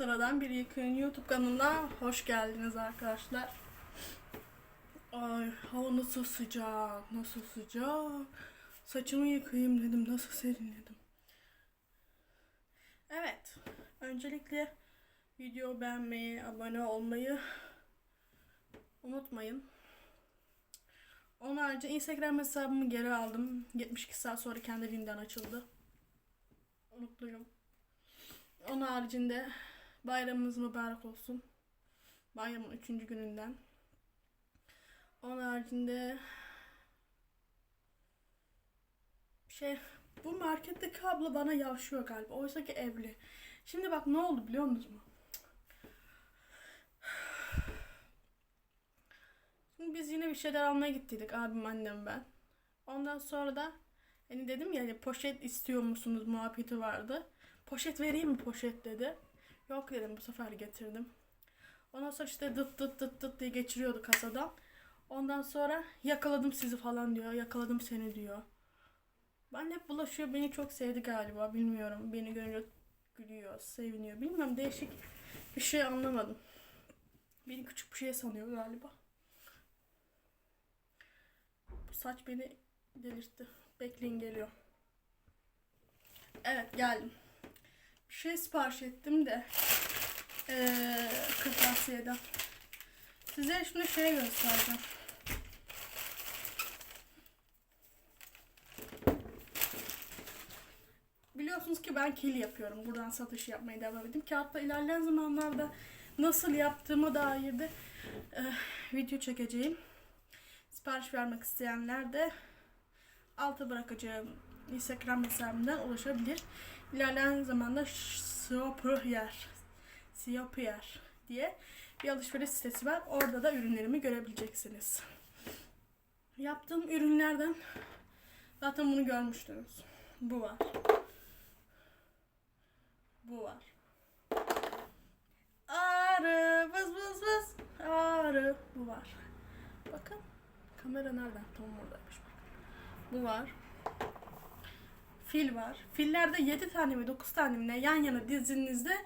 Sıradan bir yıkayın YouTube kanalına hoş geldiniz arkadaşlar. Ay hava nasıl sıcak, nasıl sıcak. Saçımı yıkayayım dedim, nasıl serinledim. Evet, öncelikle video beğenmeyi, abone olmayı unutmayın. Onun harici Instagram hesabımı geri aldım. 72 saat sonra kendiliğinden açıldı. Mutluyum. Onun haricinde bayramımız mübarek olsun. Bayramın üçüncü gününden. Onun haricinde şey bu marketteki abla bana yavşıyor galiba. Oysa ki evli. Şimdi bak ne oldu biliyor musunuz mu? Şimdi biz yine bir şeyler almaya gittiydik abim annem ben. Ondan sonra da hani dedim ya hani poşet istiyor musunuz muhabbeti vardı. Poşet vereyim mi poşet dedi. Yok dedim bu sefer getirdim. Ondan sonra işte dıt dıt dıt dıt diye geçiriyordu kasadan. Ondan sonra yakaladım sizi falan diyor. Yakaladım seni diyor. Ben hep bulaşıyor. Beni çok sevdi galiba. Bilmiyorum. Beni görünce gülüyor, seviniyor. Bilmiyorum değişik bir şey anlamadım. Beni küçük bir şey sanıyor galiba. Bu saç beni delirtti. Bekleyin geliyor. Evet geldim. Şey sipariş ettim de ee, kırtasiyeden. Size şunu şey göstereceğim. Biliyorsunuz ki ben kil yapıyorum. Buradan satış yapmaya devam edeyim. Ki ilerleyen zamanlarda nasıl yaptığıma dair de e, video çekeceğim. Sipariş vermek isteyenler de alta bırakacağım Instagram hesabımdan ulaşabilir. İlerleyen zamanda Siopier Siopier diye bir alışveriş sitesi var. Orada da ürünlerimi görebileceksiniz. Yaptığım ürünlerden zaten bunu görmüştünüz. Bu var. Bu var. Arı vız vız vız arı bu var. Bakın kamera nereden? Tam oradaymış. Bu var. Fil var. Fillerde 7 tane mi 9 tane mi ne yan yana dizinizde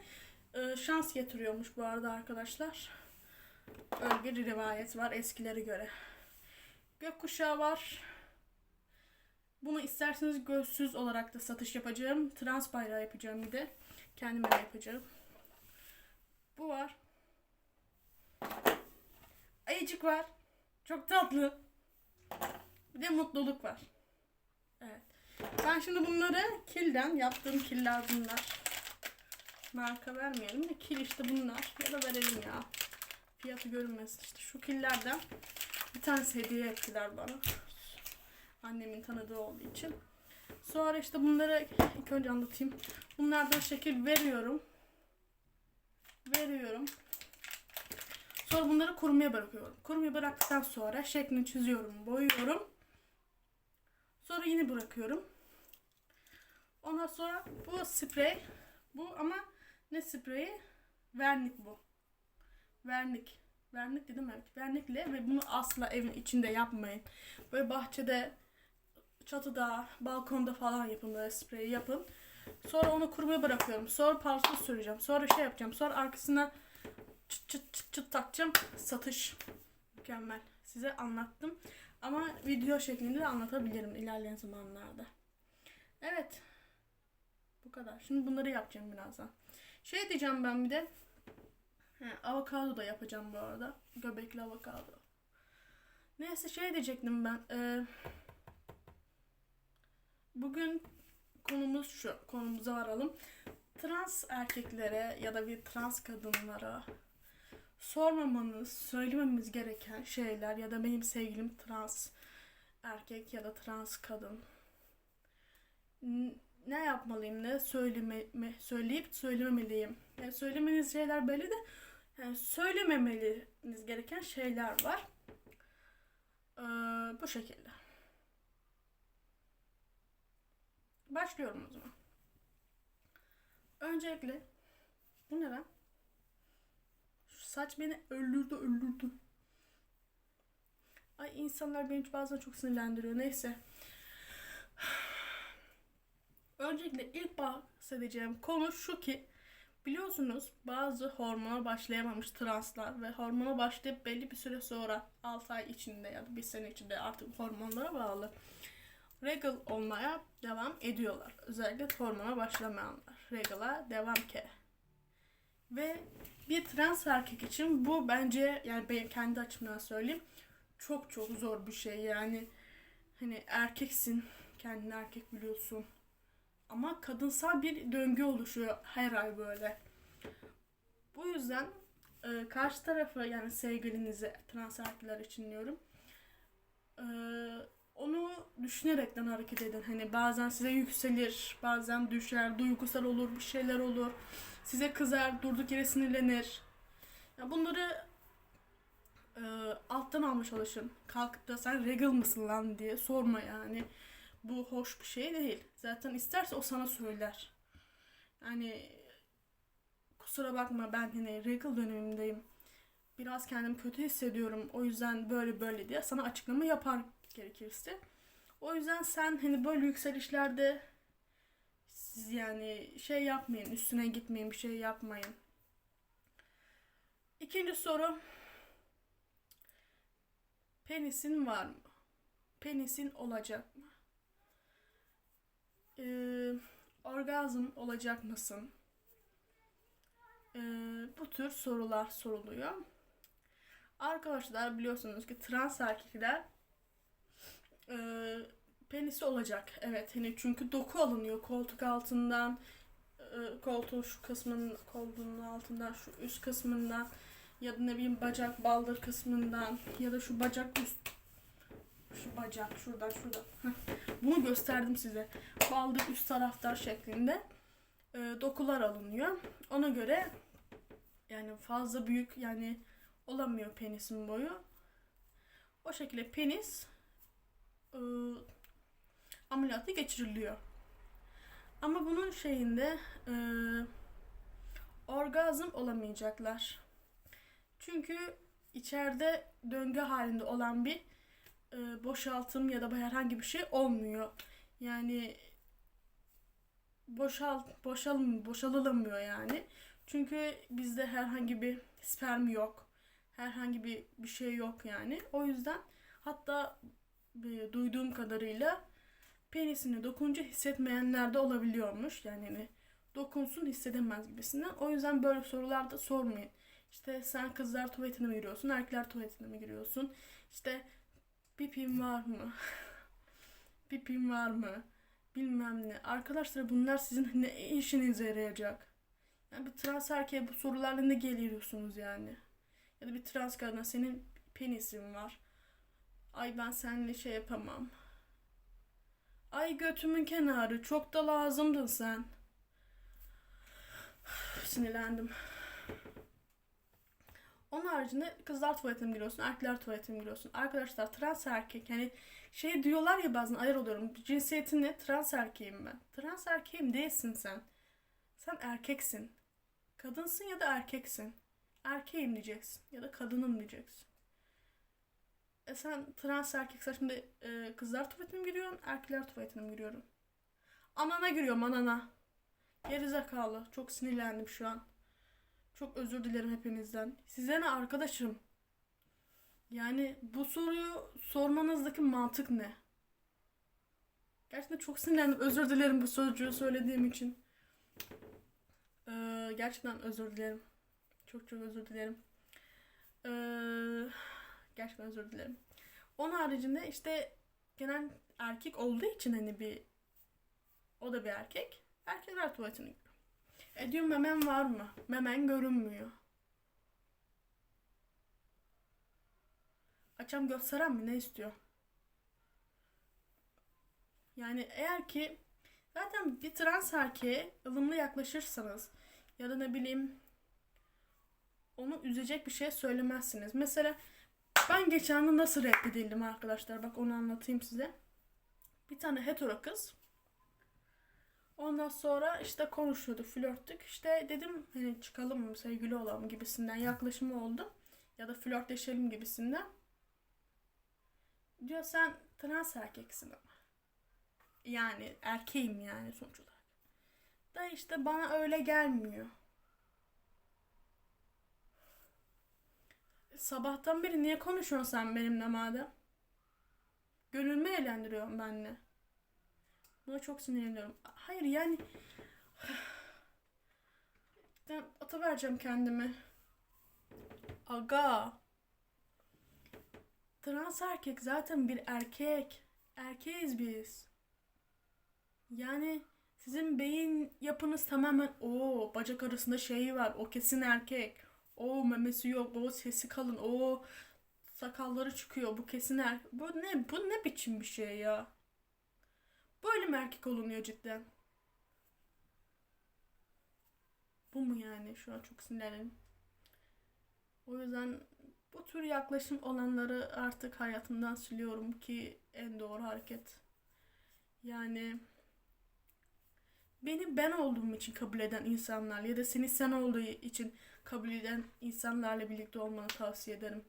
e, şans getiriyormuş bu arada arkadaşlar. Öyle bir rivayet var eskilere göre. Gökkuşağı var. Bunu isterseniz gözsüz olarak da satış yapacağım. Trans bayrağı yapacağım bir de. Kendime de yapacağım. Bu var. Ayıcık var. Çok tatlı. Bir de mutluluk var. Ben şimdi bunları kilden yaptığım killer bunlar. Marka vermeyelim de kil işte bunlar. Ya da verelim ya. Fiyatı görünmesin işte. Şu killerden bir tanesi hediye ettiler bana. Annemin tanıdığı olduğu için. Sonra işte bunları ilk önce anlatayım. Bunlardan şekil veriyorum. Veriyorum. Sonra bunları kurumaya bırakıyorum. Kurumaya bıraktıktan sonra şeklini çiziyorum, boyuyorum. Sonra yine bırakıyorum. Ondan sonra bu sprey. Bu ama ne spreyi? Vernik bu. Vernik. Vernik dedim evet. Vernikle ve bunu asla evin içinde yapmayın. Böyle bahçede, çatıda, balkonda falan yapın böyle spreyi yapın. Sonra onu kurumaya bırakıyorum. Sonra parçası süreceğim. Sonra şey yapacağım. Sonra arkasına çıt çıt çıt çıt takacağım. Satış. Mükemmel. Size anlattım. Ama video şeklinde de anlatabilirim ilerleyen zamanlarda. Evet. Kadar. Şimdi bunları yapacağım birazdan. Şey diyeceğim ben bir de. He, avokado da yapacağım bu arada. Göbekli avokado. Neyse şey diyecektim ben. Ee, bugün konumuz şu. Konumuza varalım. Trans erkeklere ya da bir trans kadınlara sormamanız, söylememiz gereken şeyler ya da benim sevgilim trans erkek ya da trans kadın. Ne yapmalıyım, ne söyleme, me- söyleyip söylememeliyim. Yani söylemeniz şeyler belli de yani söylememeniz gereken şeyler var. Ee, bu şekilde. Başlıyorum o zaman. Öncelikle bu ne lan? Şu saç beni öldürdü öldürdü. Ay insanlar beni bazen çok sinirlendiriyor. Neyse. Öncelikle ilk bahsedeceğim konu şu ki Biliyorsunuz bazı hormona başlayamamış translar ve hormona başlayıp belli bir süre sonra 6 ay içinde ya da bir sene içinde artık hormonlara bağlı regal olmaya devam ediyorlar. Özellikle hormona başlamayanlar. Regal'a devam ke. Ve bir trans erkek için bu bence yani benim kendi açımdan söyleyeyim çok çok zor bir şey yani hani erkeksin kendini erkek biliyorsun ama kadınsal bir döngü oluşuyor her ay böyle. Bu yüzden e, karşı tarafı yani sevgilinizi trans erkekler için diyorum. E, onu düşünerekten hareket edin. Hani bazen size yükselir, bazen düşer, duygusal olur, bir şeyler olur. Size kızar, durduk yere sinirlenir. Ya bunları e, alttan alma çalışın. Kalkıp da sen regal mısın lan diye sorma yani. Bu hoş bir şey değil. Zaten isterse o sana söyler. Yani kusura bakma ben hani regal dönemimdeyim. Biraz kendimi kötü hissediyorum. O yüzden böyle böyle diye sana açıklama yapar gerekirse. O yüzden sen hani böyle yükselişlerde siz yani şey yapmayın, üstüne gitmeyin, bir şey yapmayın. İkinci soru. Penisin var mı? Penisin olacak mı? Ee, orgazm olacak mısın? Ee, bu tür sorular soruluyor. Arkadaşlar biliyorsunuz ki trans erkekler e, penisi olacak. Evet hani çünkü doku alınıyor koltuk altından e, koltuğun şu kısmının koltuğunun altından şu üst kısmından ya da ne bileyim bacak baldır kısmından ya da şu bacak üst şu bacak şuradan Heh. bunu gösterdim size. Baldır üst taraftar şeklinde. E, dokular alınıyor. Ona göre yani fazla büyük yani olamıyor penisin boyu. O şekilde penis e, ameliyatı geçiriliyor. Ama bunun şeyinde e, orgazm olamayacaklar. Çünkü içeride döngü halinde olan bir e, boşaltım ya da herhangi bir şey olmuyor. Yani boşalt boşalım boşalılamıyor yani. Çünkü bizde herhangi bir sperm yok. Herhangi bir bir şey yok yani. O yüzden hatta e, duyduğum kadarıyla penisine dokununca hissetmeyenler de olabiliyormuş. Yani hani dokunsun hissedemez gibisinden. O yüzden böyle sorular da sormayın. İşte sen kızlar tuvaletine mi giriyorsun, erkekler tuvaletine mi giriyorsun? İşte pipim var mı? pipim var mı? Bilmem ne. Arkadaşlar bunlar sizin ne işinize yarayacak? Yani bir trans erkeğe bu sorularla ne geliyorsunuz yani? Ya da bir trans kadına senin penisin var. Ay ben seninle şey yapamam. Ay götümün kenarı çok da lazımdın sen. Sinirlendim. Onun haricinde kızlar tuvaletine mi giriyorsun, erkekler tuvaletine mi giriyorsun? Arkadaşlar trans erkek hani şey diyorlar ya bazen ayar oluyorum. Cinsiyetin ne? Trans erkeğim ben. Trans erkeğim değilsin sen. Sen erkeksin. Kadınsın ya da erkeksin. Erkeğim diyeceksin ya da kadınım diyeceksin. E sen trans erkeksen şimdi e, kızlar tuvaletine mi giriyorsun, erkekler tuvaletine mi giriyorum? Anana giriyorum anana. Gerizekalı. Çok sinirlendim şu an. Çok özür dilerim hepinizden. Size ne arkadaşım? Yani bu soruyu sormanızdaki mantık ne? Gerçekten çok sinirlendim. Özür dilerim bu sözcüğü söylediğim için. Ee, gerçekten özür dilerim. Çok çok özür dilerim. Ee, gerçekten özür dilerim. Onun haricinde işte genel erkek olduğu için hani bir o da bir erkek. Erkekler tuvaletine gidiyor. E diyor memen var mı? Memen görünmüyor. Açam gösteren mi? Ne istiyor? Yani eğer ki zaten bir trans erkeğe ılımlı yaklaşırsanız ya da ne bileyim onu üzecek bir şey söylemezsiniz. Mesela ben geçen gün nasıl reddedildim arkadaşlar. Bak onu anlatayım size. Bir tane hetero kız Ondan sonra işte konuşuyorduk, flörttük. İşte dedim hani çıkalım mı, sevgili olalım gibisinden yaklaşımı oldu. Ya da flörtleşelim gibisinden. Diyor sen trans erkeksin ama. Yani erkeğim yani sonuç olarak. Da işte bana öyle gelmiyor. Sabahtan beri niye konuşuyorsun sen benimle madem? Gönlümü eğlendiriyorsun benimle. Buna çok sinirleniyorum. Hayır yani... Ben atıvereceğim kendimi. Aga. Trans erkek zaten bir erkek. Erkeğiz biz. Yani sizin beyin yapınız tamamen o bacak arasında şey var. O kesin erkek. O memesi yok. O sesi kalın. O sakalları çıkıyor. Bu kesin erkek. Bu ne? Bu ne biçim bir şey ya? Böyle mi erkek olunuyor cidden? Bu mu yani? Şu an çok sinirlendim. O yüzden bu tür yaklaşım olanları artık hayatımdan siliyorum ki en doğru hareket. Yani beni ben olduğum için kabul eden insanlar ya da seni sen olduğu için kabul eden insanlarla birlikte olmanı tavsiye ederim.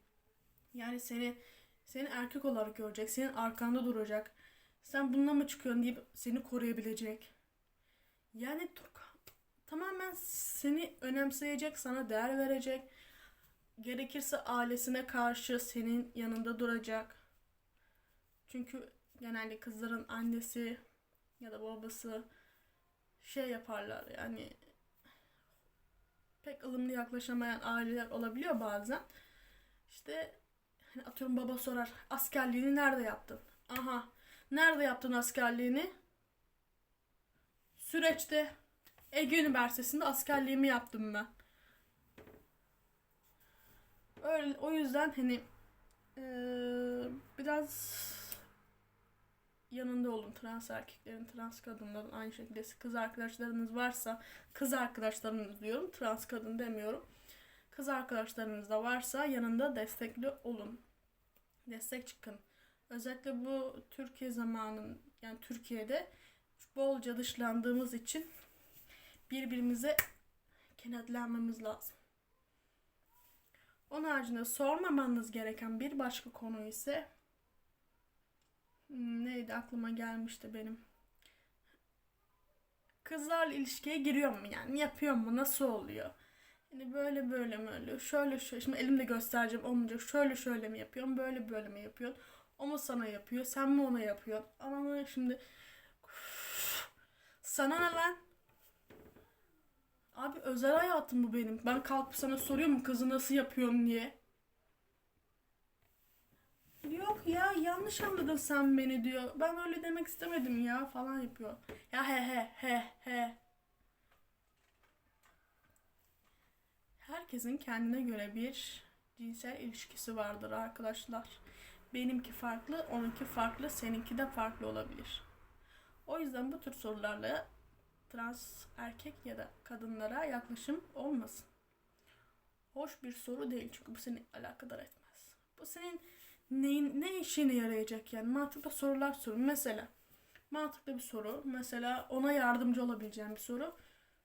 Yani seni seni erkek olarak görecek, senin arkanda duracak. Sen bununla mı çıkıyorsun deyip seni koruyabilecek. Yani tamamen seni önemseyecek, sana değer verecek. Gerekirse ailesine karşı senin yanında duracak. Çünkü genelde kızların annesi ya da babası şey yaparlar yani pek ılımlı yaklaşamayan aileler olabiliyor bazen. İşte hani atıyorum baba sorar askerliğini nerede yaptın? Aha nerede yaptın askerliğini? Süreçte Ege Üniversitesi'nde askerliğimi yaptım ben. Öyle, o yüzden hani eee, biraz yanında olun trans erkeklerin, trans kadınların aynı şekilde kız arkadaşlarınız varsa kız arkadaşlarınız diyorum trans kadın demiyorum. Kız arkadaşlarınız da varsa yanında destekli olun. Destek çıkın. Özellikle bu Türkiye zamanın yani Türkiye'de bolca dışlandığımız için birbirimize kenetlenmemiz lazım. Onun haricinde sormamanız gereken bir başka konu ise Hmm, neydi aklıma gelmişti benim. Kızlarla ilişkiye giriyor mu yani? Yapıyor mu? Nasıl oluyor? Yani böyle böyle mi oluyor? Şöyle şöyle. Şimdi elimde göstereceğim olmayacak. Şöyle şöyle mi yapıyorsun? Böyle böyle mi yapıyorsun? O mu sana yapıyor? Sen mi ona yapıyorsun? Ama şimdi sana ne lan? Abi özel hayatım bu benim. Ben kalkıp sana soruyorum kızı nasıl yapıyorsun diye. Yok ya yanlış anladın sen beni diyor. Ben öyle demek istemedim ya falan yapıyor. Ya he he he he. Herkesin kendine göre bir cinsel ilişkisi vardır arkadaşlar. Benimki farklı, onunki farklı, seninki de farklı olabilir. O yüzden bu tür sorularla trans erkek ya da kadınlara yaklaşım olmasın. Hoş bir soru değil çünkü bu seni alakadar etmez. Bu senin neyin, ne işine yarayacak yani mantıklı sorular sorun. Mesela mantıklı bir soru. Mesela ona yardımcı olabileceğim bir soru.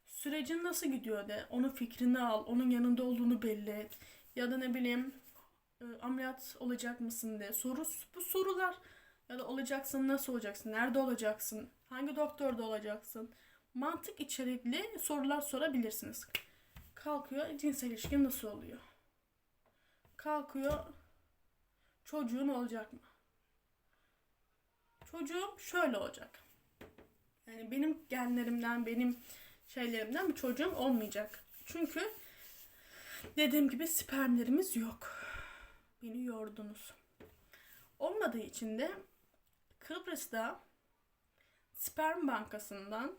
Sürecin nasıl gidiyor de. Onun fikrini al. Onun yanında olduğunu belli et. Ya da ne bileyim e, ameliyat olacak mısın de. Soru, bu sorular ya da olacaksın nasıl olacaksın? Nerede olacaksın? Hangi doktorda olacaksın? Mantık içerikli sorular sorabilirsiniz. Kalkıyor cinsel ilişkin nasıl oluyor? Kalkıyor çocuğun olacak mı? Çocuğum şöyle olacak. Yani benim genlerimden, benim şeylerimden bir çocuğum olmayacak. Çünkü dediğim gibi spermlerimiz yok. Beni yordunuz. Olmadığı için de Kıbrıs'ta sperm bankasından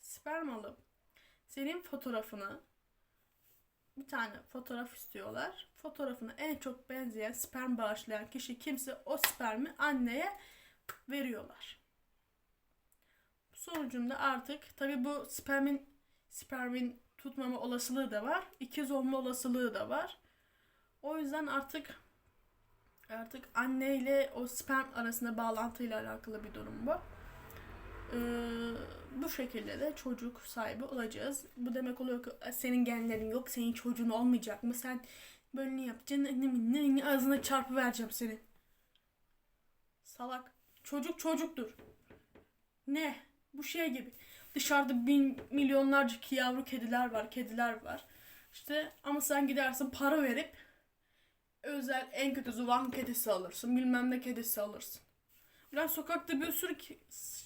sperm alıp senin fotoğrafını bir tane fotoğraf istiyorlar. Fotoğrafına en çok benzeyen sperm bağışlayan kişi kimse o spermi anneye veriyorlar. Sonucunda artık tabi bu spermin spermin tutmama olasılığı da var. İkiz olma olasılığı da var. O yüzden artık artık anne ile o sperm arasında bağlantıyla alakalı bir durum bu. Ee, bu şekilde de çocuk sahibi olacağız. Bu demek oluyor ki "E, senin genlerin yok, senin çocuğun olmayacak mı? Sen böyle ne yapacaksın? Ne, ne, ağzına çarpı vereceğim seni. Salak. Çocuk çocuktur. Ne? Bu şey gibi. Dışarıda bin milyonlarca yavru kediler var, kediler var. İşte ama sen gidersin para verip özel en kötüsü Van kedisi alırsın. Bilmem ne kedisi alırsın. Ulan sokakta bir sürü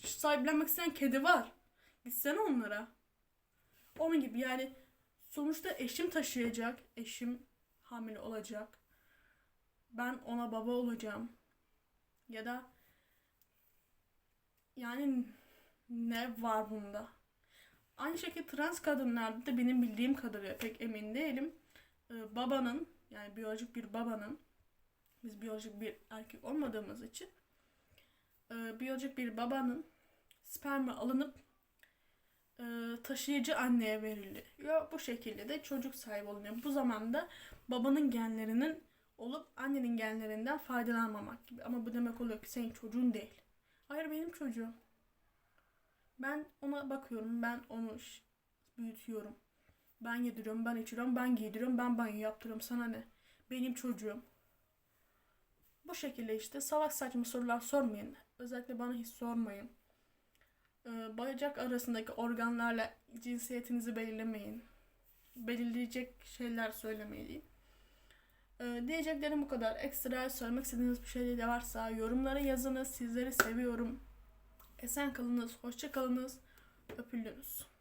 sahiplenmek isteyen kedi var. Gitsene onlara. Onun gibi yani sonuçta eşim taşıyacak. Eşim hamile olacak. Ben ona baba olacağım. Ya da yani ne var bunda? Aynı şekilde trans kadınlarda da benim bildiğim kadarıyla pek emin değilim. Ee, babanın yani biyolojik bir babanın biz biyolojik bir erkek olmadığımız için e, biyolojik bir babanın spermi alınıp e, taşıyıcı anneye veriliyor. Bu şekilde de çocuk sahibi olunuyor. Bu zamanda babanın genlerinin olup annenin genlerinden faydalanmamak gibi. Ama bu demek oluyor ki senin çocuğun değil. Hayır benim çocuğum. Ben ona bakıyorum. Ben onu büyütüyorum. Ben yediriyorum, ben içiriyorum, ben giydiriyorum, ben banyo yaptırıyorum. Sana ne? Benim çocuğum. Bu şekilde işte salak saçma sorular sormayın. Özellikle bana hiç sormayın. Ee, bacak arasındaki organlarla cinsiyetinizi belirlemeyin. Belirleyecek şeyler söylemeyin. Ee, diyeceklerim bu kadar. Ekstra söylemek istediğiniz bir şey de varsa yorumlara yazınız. Sizleri seviyorum. Esen kalınız, hoşça kalınız. Öpüldünüz.